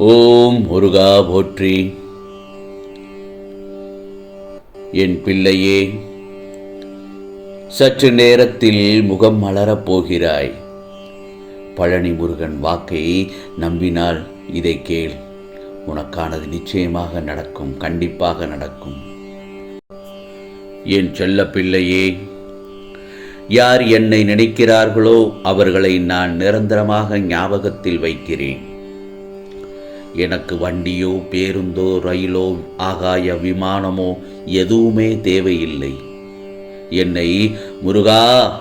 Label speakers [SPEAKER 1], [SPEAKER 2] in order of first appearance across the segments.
[SPEAKER 1] ஓம் முருகா போற்றி. என் பிள்ளையே சற்று நேரத்தில் முகம் மலரப் போகிறாய். பழனி முருகன் வாக்கை நம்பினால் இதை கேள். உனக்கானது நிச்சயமாக நடக்கும் கண்டிப்பாக நடக்கும். என் செல்ல பிள்ளையே யார் என்னை நினைக்கிறார்களோ அவர்களை நான் நிரந்தரமாக ஞாபகத்தில் வைக்கிறேன். எனக்கு வண்டியோ பேருந்தோ ரயிலோ ஆகாய விமானமோ எதுவுமே தேவையில்லை. என்னை முருகா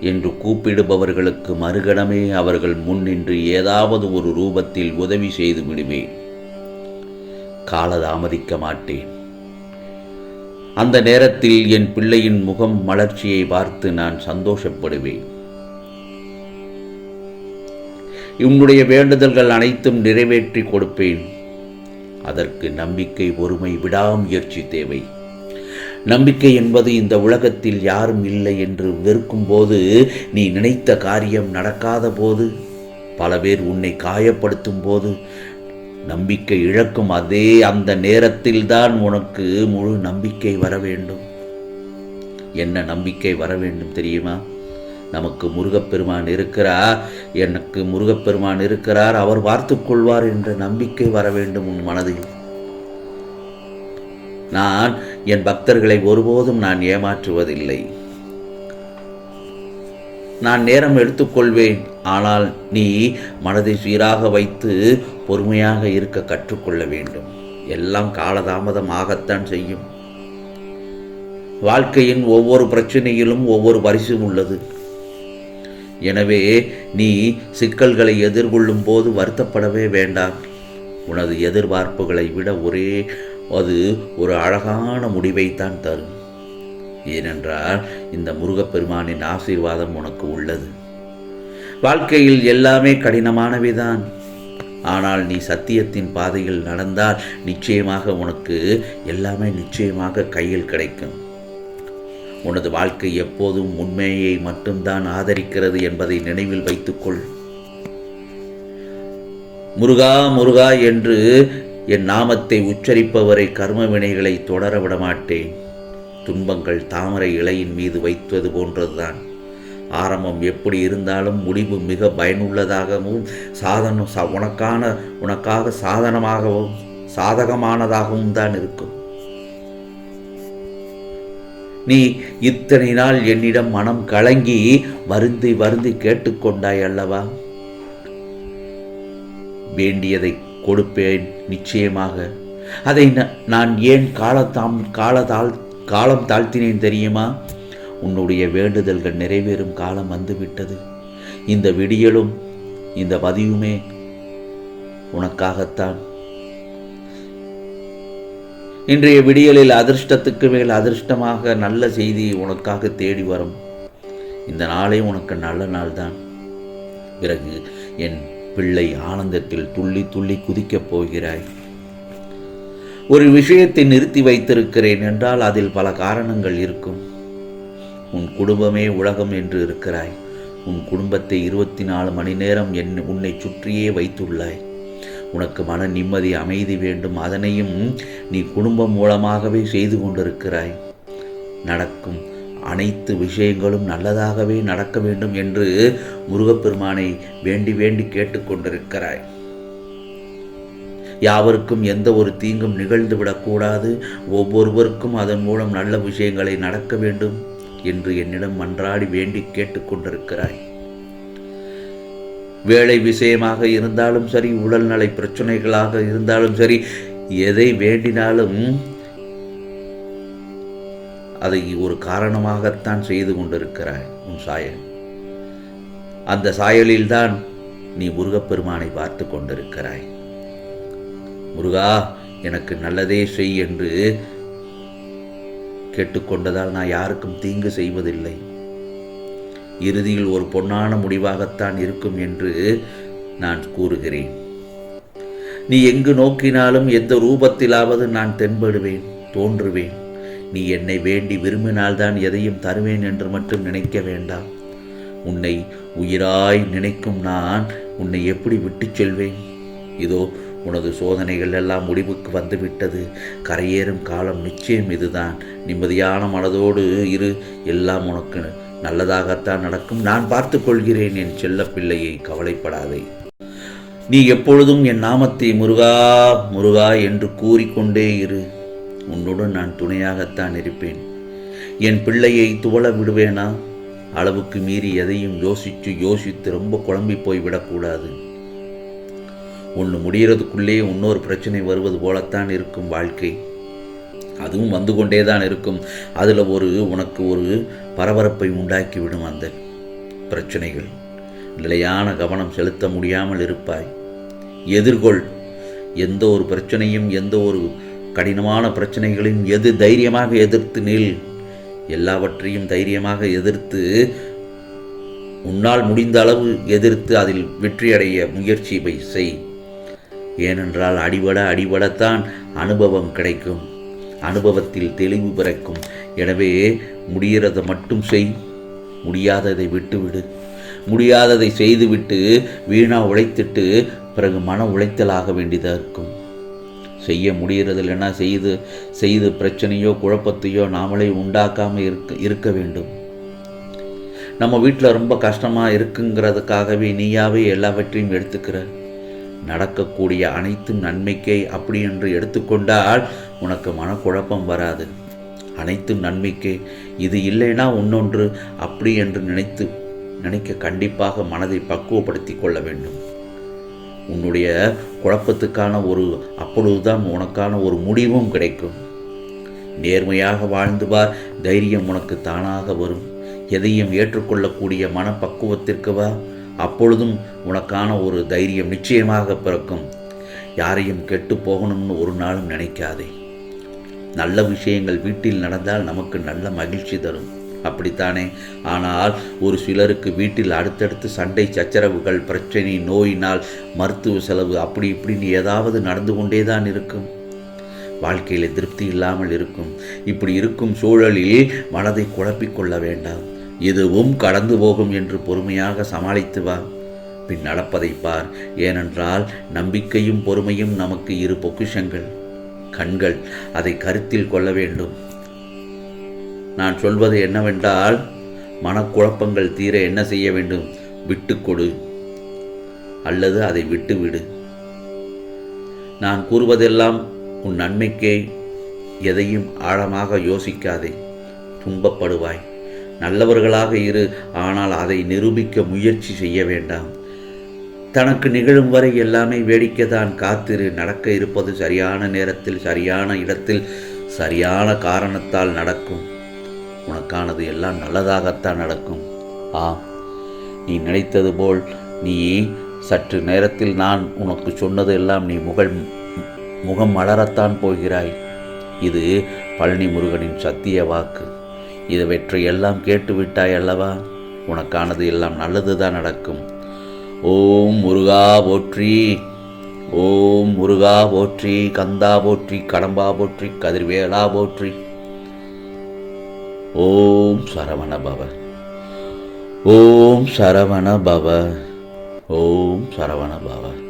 [SPEAKER 1] என்று கூப்பிடுபவர்களுக்கு மறுகணமே அவர்கள் முன் நின்று ஏதாவது ஒரு ரூபத்தில் உதவி செய்து விடுவேன். காலதாமதிக்க மாட்டேன். அந்த நேரத்தில் என் பிள்ளையின் முகம் மலர்ச்சியை பார்த்து நான் சந்தோஷப்படுவேன். உன்னுடைய வேண்டுதல்கள் அனைத்தும் நிறைவேற்றி கொடுப்பேன். அதற்கு நம்பிக்கை பொறுமை விடாமுயற்சி தேவை. நம்பிக்கை என்பது இந்த உலகத்தில் யாரும் இல்லை என்று வெறுக்கும் போது நீ நினைத்த காரியம் நடக்காத போது பல பேர் உன்னை காயப்படுத்தும் போது நம்பிக்கை இழக்கும் அதே அந்த நேரத்தில் தான் உனக்கு முழு நம்பிக்கை வர வேண்டும். என்ன நம்பிக்கை வர வேண்டும் தெரியுமா? நமக்கு முருகப்பெருமான் இருக்கிறார். எனக்கு முருகப்பெருமான் இருக்கிறார். அவர் பார்த்து கொள்வார் என்ற நம்பிக்கை வர வேண்டும் உன் மனதில். நான் என் பக்தர்களை ஒருபோதும் நான் ஏமாற்றுவதில்லை. நான் நேரம் எடுத்துக்கொள்வேன் ஆனால் நீ மனதை சீராக வைத்து பொறுமையாக இருக்க கற்றுக்கொள்ள வேண்டும். எல்லாம் காலதாமதம் ஆகத்தான் செய்யும். வாழ்க்கையின் ஒவ்வொரு பிரச்சனையிலும் ஒவ்வொரு பரிசும் உள்ளது. எனவே நீ சிக்கல்களை எதிர்கொள்ளும் போது வருத்தப்படவே வேண்டாம். உனது எதிர்பார்ப்புகளை விட ஒரே அது ஒரு அழகான முடிவைத்தான் தரும். ஏனென்றால் இந்த முருகப்பெருமானின் ஆசீர்வாதம் உனக்கு உள்ளது. வாழ்க்கையில் எல்லாமே கடினமானவைதான். ஆனால் நீ சத்தியத்தின் பாதையில் நடந்தால் நிச்சயமாக உனக்கு எல்லாமே நிச்சயமாக கையில் கிடைக்கும். உனது வாழ்க்கை எப்போதும் உண்மையை மட்டும்தான் ஆதரிக்கிறது என்பதை நினைவில் வைத்துக்கொள். முருகா முருகா என்று என் நாமத்தை உச்சரிப்பவரை கர்ம வினைகளை தொடர விடமாட்டேன். துன்பங்கள் தாமரை இலையின் மீது வைத்தது போன்றதுதான். ஆரம்பம் எப்படி இருந்தாலும் முடிவு மிக பயனுள்ளதாகவும் சாதனம் உனக்கான உனக்காக சாதனமாகவும் சாதகமானதாகவும் தான் இருக்கும். நீ இத்தனை நாள் என்னிடம் மனம் கலங்கி வருந்தி வருந்தி கேட்டுக்கொண்டாய் அல்லவா? வேண்டியதை கொடுப்பேன் நிச்சயமாக. அதை ந- நான் ஏன் காலத்தாம் காலத்தால் காலம் தாழ்த்தினேன் தெரியுமா? உன்னுடைய வேண்டுதல்கள் நிறைவேறும் காலம் வந்துவிட்டது. இந்த விடியலும் இந்த பதிவுமே உனக்காகத்தான். இன்றைய விடியலில் அதிர்ஷ்டத்துக்கு மேல் அதிர்ஷ்டமாக நல்ல செய்தி உனக்காக தேடி வரும். இந்த நாளே உனக்கு நல்ல நாள்தான். பிறகு என் பிள்ளை ஆனந்தத்தில் துள்ளி துள்ளி குதிக்கப் போகிறாய். ஒரு விஷயத்தை நிறுத்தி வைத்திருக்கிறேன் என்றால் அதில் பல காரணங்கள் இருக்கும். உன் குடும்பமே உலகம் என்று இருக்கிறாய். உன் குடும்பத்தை இருபத்தி நாலு மணி நேரம் என் உன்னை சுற்றியே வைத்துள்ளாய். உனக்கு மன நிம்மதி அமைதி வேண்டும். அதனையும் நீ குடும்பம் மூலமாகவே செய்து கொண்டிருக்கிறாய். நடக்கும் அனைத்து விஷயங்களும் நல்லதாகவே நடக்க வேண்டும் என்று முருகப்பெருமானை வேண்டி வேண்டி கேட்டுக்கொண்டிருக்கிறாய் யாவருக்கும் எந்த ஒரு தீங்கும் நிகழ்ந்து விடக்கூடாது. ஒவ்வொருவருக்கும் அதன் மூலம் நல்ல விஷயங்களை நடக்க வேண்டும் என்று என்னிடம் மன்றாடி வேண்டி கேட்டுக்கொண்டிருக்கிறாய் வேலை விஷயமாக இருந்தாலும் சரி உடல்நலை பிரச்சனைகளாக இருந்தாலும் சரி எதை வேண்டினாலும் அதை ஒரு காரணமாகத்தான் செய்து கொண்டிருக்கிறாய் உன் சாயல். அந்த சாயலில்தான் நீ முருகப்பெருமானை பார்த்து கொண்டிருக்கிறாய். முருகா எனக்கு நல்லதே செய் என்று கேட்டுக்கொண்டதால் நான் யாருக்கும் தீங்கு செய்வதில்லை. இறுதியில் ஒரு பொன்னான முடிவாகத்தான் இருக்கும் என்று நான் கூறுகிறேன். நீ எங்கு நோக்கினாலும் எந்த ரூபத்திலாவது நான் தென்படுவேன் தோன்றுவேன். நீ என்னை வேண்டி விரும்பினால்தான் எதையும் தருவேன் என்று மட்டும் நினைக்க வேண்டாம். உன்னை உயிராய் நினைக்கும் நான் உன்னை எப்படி விட்டுச் செல்வேன்? இதோ உனது சோதனைகள் எல்லாம் முடிவுக்கு வந்துவிட்டது. கரையேறும் காலம் நிச்சயம் இதுதான். நிம்மதியான மனதோடு இரு எல்லாம் உனக்கு நல்லதாகத்தான் நடக்கும். நான் பார்த்து கொள்கிறேன் என் செல்ல பிள்ளையை கவலைப்படாதே. நீ எப்பொழுதும் என் நாமத்தை முருகா முருகா என்று கூறிக்கொண்டே இரு. உன்னுடன் நான் துணையாகத்தான் இருப்பேன். என் பிள்ளையை துவள விடுவேனா? அளவுக்கு மீறி எதையும் யோசித்து யோசித்து ரொம்ப குழம்பி போய் விடக்கூடாது. ஒன்று முடிகிறதுக்குள்ளே இன்னொரு பிரச்சனை வருவது போலத்தான் இருக்கும் வாழ்க்கை. அதுவும் வந்து கொண்டே தான் இருக்கும். அதில் ஒரு உனக்கு ஒரு பரபரப்பை உண்டாக்கிவிடும் அந்த பிரச்சனைகள். நிலையான கவனம் செலுத்த முடியாமல் இருப்பாய். எதிர்கொள். எந்த ஒரு பிரச்சனையும் எந்த ஒரு கடினமான பிரச்சனைகளையும் எது தைரியமாக எதிர்த்து நில். எல்லாவற்றையும் தைரியமாக எதிர்த்து உன்னால் முடிந்த அளவு எதிர்த்து அதில் வெற்றியடைய முயற்சி செய். ஏனென்றால் அடிபட அடிபடத்தான் அனுபவம் கிடைக்கும். அனுபவத்தில் தெளிவு பிறக்கும். எனவே முடிகிறதை மட்டும் செய். முடியாததை விட்டுவிடு. முடியாததை செய்துவிட்டு வீணா உழைத்துட்டு பிறகு மன உழைத்தலாக வேண்டியதாக இருக்கும். செய்ய முடிகிறது இல்லைன்னா செய்து செய்து பிரச்சனையோ குழப்பத்தையோ நாமளே உண்டாக்காமல் இருக்க இருக்க வேண்டும். நம்ம வீட்டில் ரொம்ப கஷ்டமாக இருக்குங்கிறதுக்காகவே நீயாவே எல்லாவற்றையும் எடுத்துக்கிற. நடக்கக்கூடிய அனைத்தும் நன்மைக்கே அப்படி என்று எடுத்துக்கொண்டால் உனக்கு மனக்குழப்பம் வராது. அனைத்தும் நன்மைக்கு இது இல்லைன்னா இன்னொன்று அப்படி என்று நினைத்து நினைக்க கண்டிப்பாக மனதை பக்குவப்படுத்தி கொள்ள வேண்டும். உன்னுடைய குழப்பத்துக்கான ஒரு அப்பொழுதுதான் உனக்கான ஒரு முடிவும் கிடைக்கும். நேர்மையாக வாழ்ந்து பார் தைரியம் உனக்கு தானாக வரும். எதையும் ஏற்றுக்கொள்ளக்கூடிய மனப்பக்குவத்திற்கு வா. அப்பொழுதும் உனக்கான ஒரு தைரியம் நிச்சயமாக பிறக்கும். யாரையும் கெட்டு போகணும்னு ஒரு நாளும் நினைக்காதே. நல்ல விஷயங்கள் வீட்டில் நடந்தால் நமக்கு நல்ல மகிழ்ச்சி தரும். அப்படித்தானே? ஆனால் ஒரு சிலருக்கு வீட்டில் அடுத்தடுத்து சண்டை சச்சரவுகள் பிரச்சனை நோயினால் மருத்துவ செலவு அப்படி இப்படின்னு ஏதாவது நடந்து கொண்டே தான் இருக்கும். வாழ்க்கையில் திருப்தி இல்லாமல் இருக்கும். இப்படி இருக்கும் சூழலில் மனதை குழப்பிக்கொள்ள வேண்டாம். இதுவும் கடந்து போகும் என்று பொறுமையாக சமாளித்து வா. பின் நடப்பதை பார். ஏனென்றால் நம்பிக்கையும் பொறுமையும் நமக்கு இரு பொக்கிஷங்கள். கண்கள் அதை கருத்தில் கொள்ள வேண்டும். நான் சொல்வது என்னவென்றால் மனக்குழப்பங்கள் தீர என்ன செய்ய வேண்டும்? விட்டுக்கொடு அல்லது அதை விட்டுவிடு. நான் கூறுவதெல்லாம் உன் நன்மைக்கே எதையும் ஆழமாக யோசிக்காதே. துன்பப்படுவாய். நல்லவர்களாக இரு ஆனால் அதை நிரூபிக்க முயற்சி செய்ய வேண்டாம். தனக்கு நிகழும் வரை எல்லாமே வேடிக்கை தான் காத்திரு நடக்க இருப்பது சரியான நேரத்தில் சரியான இடத்தில் சரியான காரணத்தால் நடக்கும். உனக்கானது எல்லாம் நல்லதாகத்தான் நடக்கும். ஆ நீ நினைத்தது போல் நீ சற்று நேரத்தில் நான் உனக்கு சொன்னது எல்லாம் நீ முகழ் முகம் மலரத்தான் போகிறாய். இது பழனி முருகனின் சத்திய வாக்கு. இதுவற்றை எல்லாம் கேட்டுவிட்டாய் அல்லவா? உனக்கானது எல்லாம் நல்லது தான் நடக்கும். ஓம் முருகா போற்றி ஓம் முருகா போற்றி கந்தா போற்றி கடம்பா போற்றி கதிர்வேலா போற்றி. ஓம் சரவண பவ ஓம் சரவண பவ ஓம் சரவண பவ.